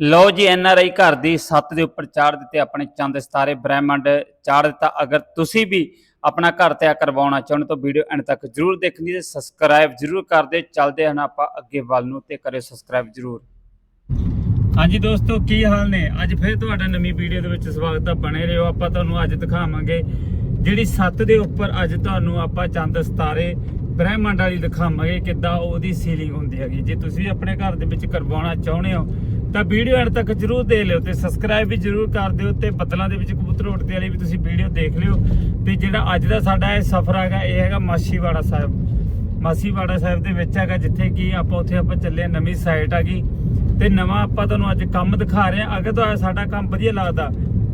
ਲਓ ਜੀ, N R I ਘਰ ਦੀ ਸੱਤ ਦੇ ਉੱਪਰ ਚਾੜ ਦਿੱਤੇ ਆਪਣੇ ਚੰਦ ਸਿਤਾਰੇ ਬ੍ਰਹਿਮੰਡ, ਚਾੜ ਦਿੱਤਾ। ਅਗਰ ਤੁਸੀਂ ਵੀ ਆਪਣਾ ਘਰ ਤਿਆਰ ਕਰਵਾਉਣਾ ਚਾਹੁੰਦੇ ਤਾਂ ਵੀਡੀਓ ਐਂਡ ਤੱਕ ਜਰੂਰ ਦੇਖਣੀ ਤੇ ਸਬਸਕ੍ਰਾਈਬ ਜਰੂਰ ਕਰ ਦਿਓ। ਚੱਲਦੇ ਹਨ ਆਪਾਂ ਅੱਗੇ ਵੱਲ ਨੂੰ ਤੇ ਕਰਿਓ ਸਬਸਕ੍ਰਾਈਬ ਜਰੂਰ। ਹਾਂਜੀ ਦੋਸਤੋ, ਕੀ ਹਾਲ ਨੇ? ਅੱਜ ਫਿਰ ਤੁਹਾਡਾ ਨਵੀਂ ਵੀਡੀਓ ਦੇ ਵਿੱਚ ਸਵਾਗਤ ਹੈ ਬਣੇ ਰਹੋ, ਆਪਾਂ ਤੁਹਾਨੂੰ ਅੱਜ ਦਿਖਾਵਾਂਗੇ ਜਿਹੜੀ ਸੱਤ ਦੇ ਉੱਪਰ ਅੱਜ ਤੁਹਾਨੂੰ ਆਪਾਂ ਚੰਦ ਸਿਤਾਰੇ ਬ੍ਰਹਿਮੰਡ ਵਾਲੀ ਦਿਖਾਵਾਂਗੇ, ਕਿੱਦਾਂ ਉਹਦੀ ਸੀਲਿੰਗ ਹੁੰਦੀ ਹੈਗੀ। ਜੇ ਤੁਸੀਂ ਆਪਣੇ ਘਰ ਦੇ ਵਿੱਚ ਕਰਵਾਉਣਾ ਚਾਹੁੰਦੇ ਹੋ ਤਾਂ ਵੀਡੀਓ ਐਂਡ ਤੱਕ ਜਰੂਰ ਦੇਖ ਲਿਓ ਤੇ ਸਬਸਕ੍ਰਾਈਬ ਵੀ ਜਰੂਰ ਕਰ ਦਿਓ ਤੇ ਬੱਦਲਾਂ ਦੇ ਵਿੱਚ ਕਬੂਤਰ ਉੱਡਦੇ ਵਾਲੀ ਵੀ ਤੁਸੀਂ ਵੀਡੀਓ ਦੇਖ ਲਿਓ। ਤੇ ਜਿਹੜਾ ਅੱਜ ਦਾ ਸਾਡਾ ਇਹ ਸਫ਼ਰ ਹੈਗਾ ਇਹ ਹੈਗਾ ਮਾਸੀਵਾੜਾ ਸਾਹਿਬ। ਮਾਸੀਵਾੜਾ ਸਾਹਿਬ ਦੇ ਵਿੱਚ ਹੈਗਾ ਜਿੱਥੇ ਕਿ ਆਪਾਂ ਉੱਥੇ ਆਪਾਂ ਚੱਲੇ ਹਾਂ, ਨਵੀਂ ਸਾਈਟ ਹੈਗੀ। ਤੇ ਨਵਾਂ ਆਪਾਂ ਤੁਹਾਨੂੰ ਅੱਜ ਕੰਮ ਦਿਖਾ ਰਹੇ ਹਾਂ। ਅਗਰ ਤੁਹਾਨੂੰ ਸਾਡਾ ਕੰਮ ਵਧੀਆ ਲੱਗਦਾ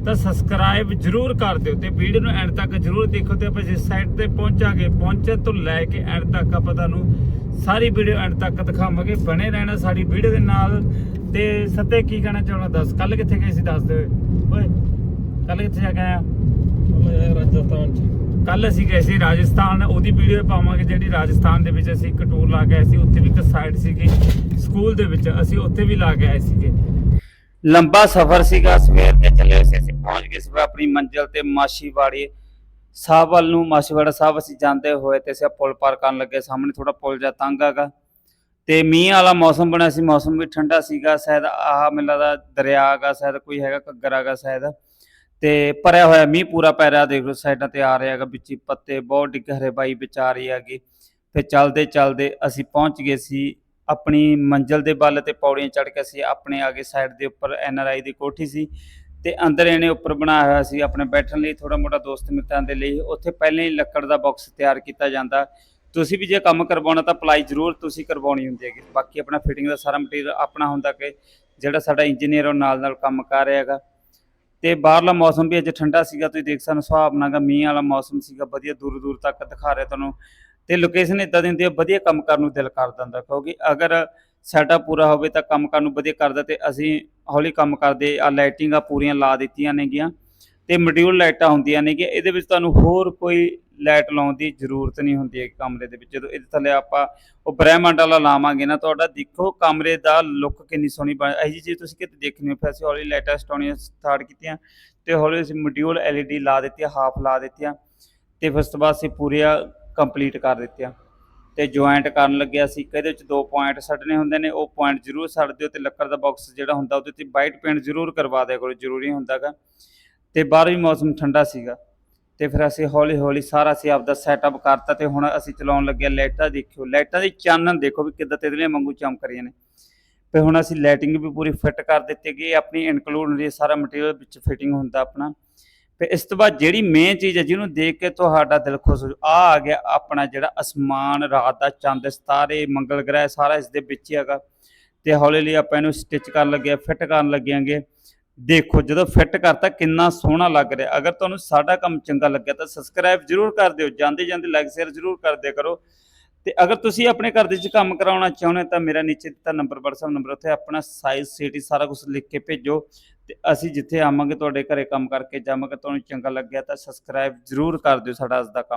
ਤਾਂ ਸਬਸਕ੍ਰਾਈਬ ਜਰੂਰ ਕਰ ਦਿਓ ਤੇ ਵੀਡੀਓ ਨੂੰ ਐਂਡ ਤੱਕ ਜਰੂਰ ਦੇਖੋ ਤੇ ਆਪਾਂ ਜਿਸ ਸਾਈਟ ਤੇ ਪਹੁੰਚਾਂਗੇ ਪਹੁੰਚਣ ਤੋਂ ਲੈ ਕੇ ਐਂਡ ਤੱਕ ਆਪਾਂ ਤੁਹਾਨੂੰ ਸਾਰੀ ਵੀਡੀਓ ਐਂਡ ਤੱਕ ਦਿਖਾਵਾਂਗੇ। ਬਣੇ ਰਹਿਣਾ ਸਾਡੀ ਵੀਡੀਓ ਦੇ ਨਾਲ। ਤੇ ਸੱਤੇ ਕੀ ਕਹਿਣਾ ਚਾਹੁੰਦਾ ਦੱਸ ਕੱਲ ਕਿੱਥੇ ਗਏ ਸੀ ਦੱਸ ਦੇ। ਓਏ ਕੱਲ ਕਿੱਥੇ ਜਾ ਕੇ ਆਇਆ? ਮੈਂ ਰਾਜਸਥਾਨ ਚ। ਕੱਲ ਅਸੀਂ ਗਏ ਸੀ ਰਾਜਸਥਾਨ ਉਹਦੀ ਵੀਡੀਓ ਪਾਵਾਂਗੇ ਜਿਹੜੀ ਰਾਜਸਥਾਨ ਦੇ ਵਿੱਚ ਅਸੀਂ ਇੱਕ ਟੂਰ ਲਾ ਕੇ ਆਏ ਸੀ ਉੱਥੇ ਵੀ ਇੱਕ ਸਾਈਡ ਸੀਗੀ ਸਕੂਲ ਦੇ ਵਿੱਚ ਅਸੀਂ ਉੱਥੇ ਵੀ ਲਾ ਕੇ ਆਏ ਸੀਗੇ। ਲੰਬਾ ਸਫ਼ਰ ਸੀਗਾ ਸਵੇਰ ਦੇ ਚੱਲੇ ਸੀ ਅਸੀਂ ਪਹੁੰਚ ਗਏ ਸੀ ਆਪਣੀ ਮੰਜ਼ਿਲ ਤੇ ਮਾਸ਼ੀਵਾੜੀ ਸਾਹਿਬ ਵੱਲ ਨੂੰ ਮਾਸ਼ੀਵਾੜਾ ਸਾਹਿਬ ਅਸੀਂ ਜਾਂਦੇ ਹੋਏ ਤੇ ਅਸੀਂ ਪੁਲ ਪਾਰ ਕਰਨ ਲੱਗੇ ਸਾਹਮਣੇ ਥੋੜਾ ਪੁਲ ਜਾ ਤੰਗ ਹੈਗਾ। ਤੇ ਮੀਂਹ ਵਾਲਾ ਮੌਸਮ ਬਣਿਆ ਸੀ, ਮੌਸਮ ਵੀ ਠੰਡਾ ਸੀਗਾ, ਸ਼ਾਇਦ ਆਹ ਮੈਨੂੰ ਲੱਗਦਾ ਦਰਿਆ ਗਾ ਸ਼ਾਇਦ ਕੋਈ ਹੈਗਾ, ਘੱਗਰ ਗਾ ਸ਼ਾਇਦ। ਤੇ ਭਰਿਆ ਹੋਇਆ ਮੀਂਹ ਪੂਰਾ ਪੈ ਰਿਹਾ, ਦੇਖ ਲਓ ਸਾਈਡਾਂ ਤੇ ਆ ਰਿਹਾ ਹੈਗਾ, ਵਿੱਚ ਹੀ ਪੱਤੇ ਬਹੁਤ ਡਿੱਗ ਹਰੇ ਬਾਈ ਵਿੱਚ ਆ ਰਹੀ ਹੈਗੀ। ਫਿਰ ਚੱਲਦੇ ਚੱਲਦੇ ਅਸੀਂ ਪਹੁੰਚ ਗਏ ਸੀ, ਆਪਣੀ ਮੰਜ਼ਲ ਦੇ ਵੱਲ ਤੇ ਪੌੜੀਆਂ ਚੜ੍ਹ ਕੇ ਅਸੀਂ ਆਪਣੇ ਆਗੇ ਸਾਈਡ ਦੇ ਉੱਪਰ ਐਨ ਆਰ ਆਈ ਦੀ ਕੋਠੀ ਸੀ। ਤੇ ਅੰਦਰ ਇਹਨੇ ਉੱਪਰ ਬਣਾਇਆ ਹੋਇਆ ਸੀ, ਆਪਣੇ ਬੈਠਣ ਲਈ ਥੋੜਾ ਮੋਟਾ ਦੋਸਤ ਮਿੱਤਰਾਂ ਦੇ ਲਈ। ਉੱਥੇ ਪਹਿਲਾਂ ਹੀ ਲੱਕੜ ਦਾ ਬਾਕਸ ਤਿਆਰ ਕੀਤਾ ਜਾਂਦਾ। ਤੁਸੀਂ ਵੀ ਜੇ ਕੰਮ ਕਰਵਾਉਣਾ ਤਾਂ ਅਪਲਾਈ ਜ਼ਰੂਰ ਤੁਸੀਂ ਕਰਵਾਉਣੀ ਹੁੰਦੀ ਹੈਗੀ। ਬਾਕੀ ਆਪਣਾ ਫਿਟਿੰਗ ਦਾ ਸਾਰਾ ਮਟੀਰੀਅਲ ਆਪਣਾ ਹੁੰਦਾ ਕਿ ਜਿਹੜਾ ਸਾਡਾ ਇੰਜੀਨੀਅਰ ਉਹ ਨਾਲ ਨਾਲ ਕੰਮ ਕਰ ਰਿਹਾ ਹੈਗਾ। ਤੇ ਬਾਹਰਲਾ ਮੌਸਮ ਵੀ ਅੱਜ ਠੰਡਾ ਸੀਗਾ, ਤੁਸੀਂ ਦੇਖ ਸਕਦੇ ਹੋ ਸੁਹਾਵ ਨਾਗਾ ਮੀਂਹ ਵਾਲਾ ਮੌਸਮ ਸੀਗਾ, ਵਧੀਆ ਦੂਰ ਦੂਰ ਤੱਕ ਦਿਖਾ ਰਿਹਾ ਤੁਹਾਨੂੰ। ਤੇ ਲੋਕੇਸ਼ਨ ਇਦਾਂ ਦੀ ਹੁੰਦੀ ਹੈ ਵਧੀਆ ਕੰਮ ਕਰਨ ਨੂੰ ਦਿਲ ਕਰ ਦਿੰਦਾ ਕਿਉਂਕਿ ਅਗਰ ਸਾਡਾ ਪੂਰਾ ਹੋਵੇ ਤਾਂ ਕੰਮ ਕਰਨ ਨੂੰ ਵਧੀਆ ਕਰਦਾ ਤੇ ਅਸੀਂ ਹੌਲੀ ਕੰਮ ਕਰਦੇ ਆ ਲਾਈਟਿੰਗਾਂ ਪੂਰੀਆਂ ਲਾ ਦਿੱਤੀਆਂ ਨੇਗੀਆਂ। ਤੇ ਮੋਡਿਊਲ ਲਾਈਟਾਂ ਹੁੰਦੀਆਂ ਨੇਗੀਆਂ, ਇਹਦੇ ਵਿੱਚ ਤੁਹਾਨੂੰ ਹੋਰ ਕੋਈ ਲਾਈਟ ਲਾਉਣ ਦੀ ਜ਼ਰੂਰਤ ਨਹੀਂ ਹੁੰਦੀ ਹੈ ਕਮਰੇ ਦੇ ਵਿੱਚ। ਜਦੋਂ ਇਹਦੇ ਥੱਲੇ ਆਪਾਂ ਉਹ ਬ੍ਰਹਿਮੰਡ ਵਾਲਾ ਲਾਵਾਂਗੇ ਨਾ, ਤੁਹਾਡਾ ਦੇਖੋ ਕਮਰੇ ਦਾ ਲੁੱਕ ਕਿੰਨੀ ਸੋਹਣੀ ਬਣ ਇਹ ਜੀ ਜੇ ਤੁਸੀਂ ਕਿਤੇ ਦੇਖਣੀ ਹੋ ਫਿਰ ਅਸੀਂ ਹੌਲੀ ਲਾਈਟਾਂ ਸਟਾਉਣੀਆਂ ਸਟਾਰਟ ਕੀਤੀਆਂ ਤੇ ਹੌਲੀ ਅਸੀਂ ਮੋਡਿਊਲ LED ਲਾ ਦਿੱਤੀ ਹਾਫ ਲਾ ਦਿੱਤੀਆਂ ਤੇ ਫਿਰ ਉਸ ਤੋਂ ਬਾਅਦ ਅਸੀਂ ਪੂਰੀਆਂ ਕੰਪਲੀਟ ਕਰ ਦਿੱਤੀਆਂ ਤੇ ਜੁਆਇੰਟ ਕਰਨ ਲੱਗਿਆ ਸੀ। ਇਹਦੇ ਵਿੱਚ ਦੋ ਪੁਆਇੰਟ ਛੱਡਣੇ ਹੁੰਦੇ ਨੇ, ਉਹ ਪੁਆਇੰਟ ਜ਼ਰੂਰ ਛੱਡ ਦਿਓ ਤੇ ਲੱਕੜ ਦਾ ਬਾਕਸ ਜਿਹੜਾ ਹੁੰਦਾ ਉਹਦੇ ਤੇ ਵਾਈਟ ਪੇਂਟ ਜ਼ਰੂਰ ਕਰਵਾ ਦਿਆ ਕਰੋ, ਜ਼ਰੂਰੀ ਹੁੰਦਾਗਾ ਤੇ ਬਾਹਰ ਵੀ ਮੌਸਮ ਠੰਡਾ ਸੀਗਾ। ਤੇ ਫਿਰ ਅਸੀਂ ਹੌਲੀ ਹੌਲੀ ਸਾਰਾ ਅਸੀਂ ਆਪਦਾ ਸੈਟਅਪ ਕਰਤਾ ਤੇ ਹੁਣ ਅਸੀਂ ਚਲਾਉਣ ਲੱਗੇ ਲਾਈਟਾਂ ਦੇਖਿਓ, ਲਾਈਟਾਂ ਦੀ ਚਾਨਣ ਦੇਖੋ ਵੀ ਕਿੱਦਾਂ ਤਿਤਲੀਆਂ ਵਾਂਗੂ ਚਮਕ ਰਹੀਆਂ ਨੇ। ਤੇ ਹੁਣ ਅਸੀਂ ਲਾਈਟਿੰਗ ਵੀ ਪੂਰੀ ਫਿੱਟ ਕਰ ਦਿੱਤੀ ਗਈ ਆਪਣੀ ਇਨਕਲੂਡ ਹੁੰਦੀ ਹੈ ਸਾਰਾ ਮਟੀਰੀਅਲ ਵਿੱਚ ਫਿਟਿੰਗ ਹੁੰਦਾ ਆਪਣਾ। ਫਿਰ ਇਸ ਤੋਂ ਬਾਅਦ ਜਿਹੜੀ ਮੇਨ ਚੀਜ਼ ਹੈ ਜਿਹਨੂੰ ਦੇਖ ਕੇ ਤੁਹਾਡਾ ਦਿਲ ਖੁਸ਼ ਹੋ ਆ ਆ ਗਿਆ ਆਪਣਾ ਜਿਹੜਾ ਅਸਮਾਨ ਰਾਤ ਦਾ ਚੰਦ ਸਿਤਾਰੇ ਮੰਗਲ ਗ੍ਰਹਿ, ਸਾਰਾ ਇਸ ਦੇ ਵਿੱਚ ਹੀ ਹੈਗਾ। ਤੇ ਹੌਲੀ ਹੌਲੀ ਆਪਾਂ ਇਹਨੂੰ ਸਟਿਚ ਕਰਨ ਲੱਗੇ ਫਿੱਟ ਕਰਨ ਲੱਗਿਆਂਗੇ ਦੇਖੋ, ਜਦੋਂ ਫਿੱਟ ਕਰਤਾ, ਕਿੰਨਾ ਸੋਹਣਾ ਲੱਗ ਰਿਹਾ। ਅਗਰ ਤੁਹਾਨੂੰ ਸਾਡਾ ਕੰਮ ਚੰਗਾ ਲੱਗਿਆ, ਤਾਂ ਸਬਸਕ੍ਰਾਈਬ ਜਰੂਰ ਕਰ ਦਿਓ। ਜਾਂਦੇ ਜਾਂਦੇ ਲਾਈਕ ਸ਼ੇਅਰ ਜਰੂਰ ਕਰ ਦਿਆ ਕਰੋ। ਤੇ ਅਗਰ ਤੁਸੀਂ ਆਪਣੇ ਘਰ ਦੇ ਵਿੱਚ ਕੰਮ ਕਰਾਉਣਾ ਚਾਹੁੰਦੇ ਤਾਂ ਮੇਰਾ ਨੀਚੇ ਦਿੱਤਾ ਨੰਬਰ WhatsApp ਨੰਬਰ ਉੱਥੇ ਆਪਣਾ ਸਾਈਜ਼ ਸਿਟੀ ਸਾਰਾ ਕੁਝ ਲਿਖ ਕੇ ਭੇਜੋ। ਤੇ ਅਸੀਂ ਜਿੱਥੇ ਆਵਾਂਗੇ, ਤੁਹਾਡੇ ਘਰੇ ਕੰਮ ਕਰਕੇ ਜਾਵਾਂਗੇ, ਤੁਹਾਨੂੰ ਚੰਗਾ ਲੱਗਿਆ ਤਾਂ ਸਬਸਕ੍ਰਾਈਬ ਜਰੂਰ ਕਰ ਦਿਓ ਸਾਡਾ ਅੱਜ ਦਾ ਕੰਮ।